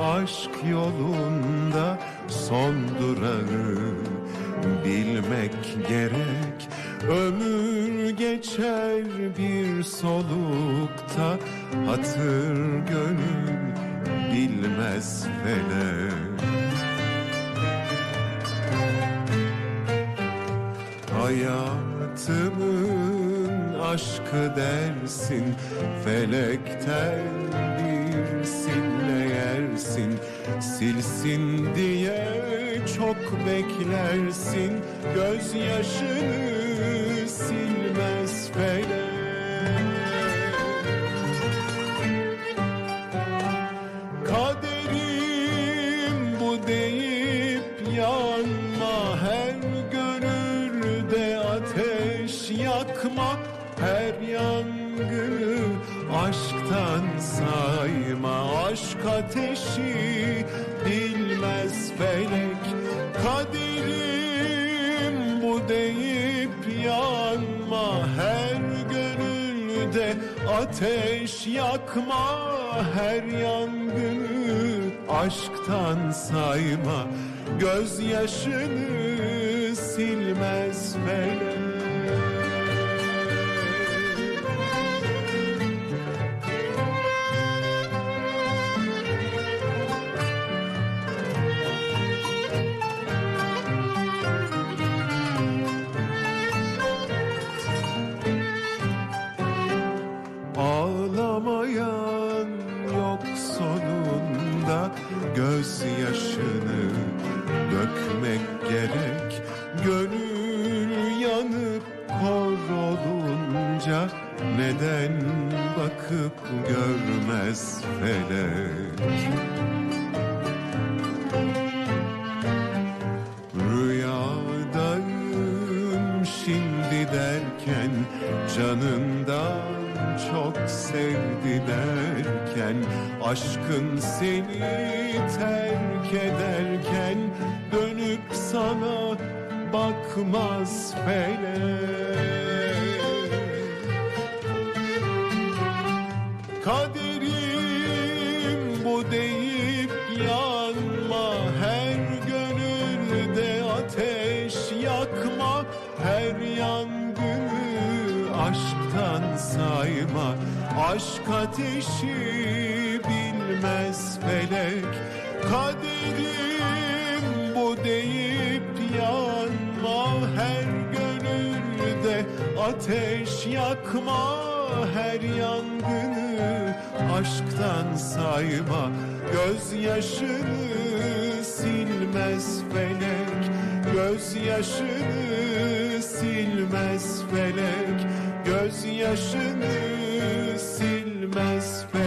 aşk yolunda son durağı bilmek gerek. Ömür geçer bir solukta hatır gönül bilmez felek Hayatımın aşkı dersin Felekten bir silleyersin Silsin diye çok beklersin. Gözyaşını silmez felek Kaderim bu deyip yanma. Her gönülde ateş yakma Her yangını aşktan sayma Aşk ateşi bilmez felek. Kaderim bu deyip yanma Her gönülde ateş yakma. Her yangını aşktan sayma Gözyaşını silmez felek Gönül yanıp kor olunca Neden bakıp görmez felek? Rüyadayım şimdi derken Canından çok sevdi derken Aşkın seni terk ederken Dönüp sana bakmaz felek Kaderim bu deyip yanma Her gönülde ateş yakma Her yangını aşktan sayma. Aşk ateşi bilmez felek Kaderim ateş yakma Her yangını aşktan sayma. Gözyaşını silmez felek Gözyaşını silmez felek Gözyaşını silmez felek